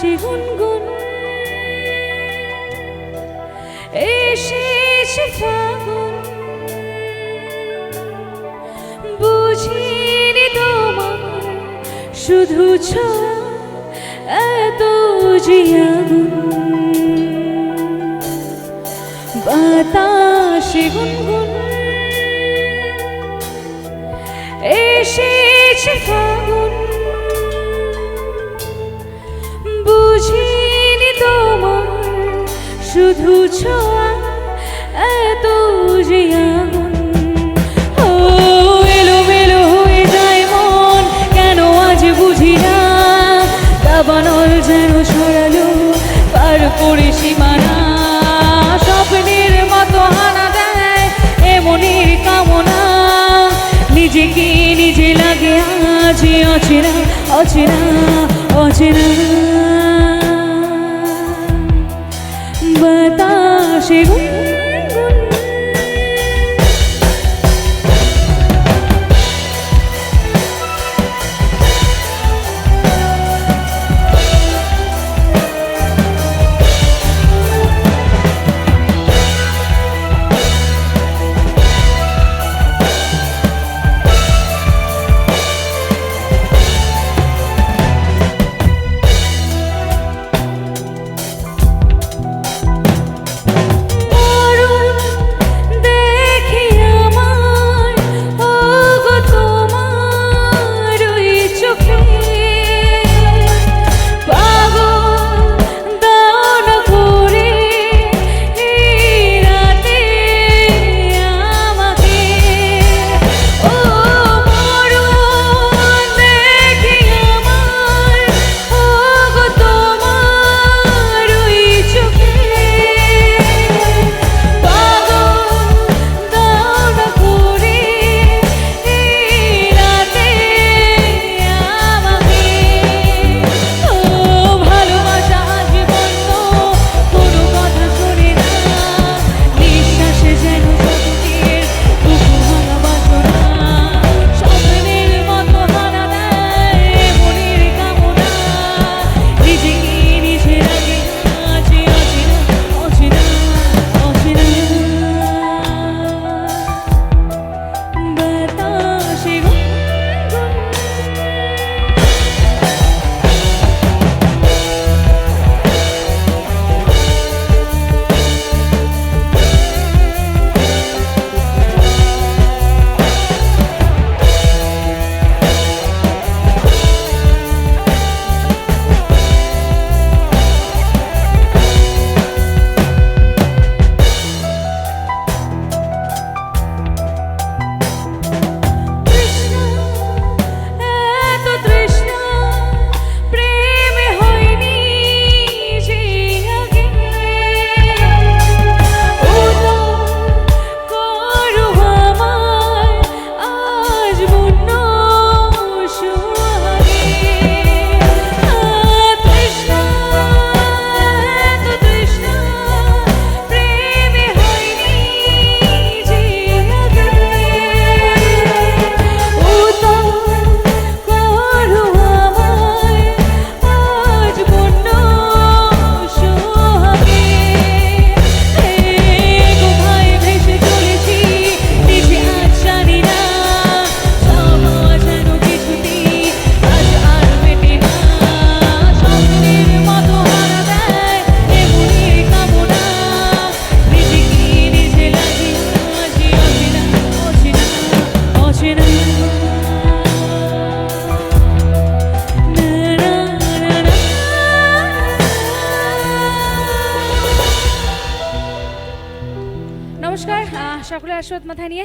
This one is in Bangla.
আকাশে গুনগুন এসেছে ফাগুন। বুঝিনি তোমার শুধু ছ এত জিয়াগুন বাতাসে গুনগুন এসেছে ফাগুন। শুধু ছোঁয়া, এত যে ও মেলো হয়ে যায় মন, কেন আজ যেন মতো এমনির কামনা। নিজেকে নিজে লাগে আজ অচেনা অচেনা অচেনা। contigo. ফুলের আসর মাথায় নিয়ে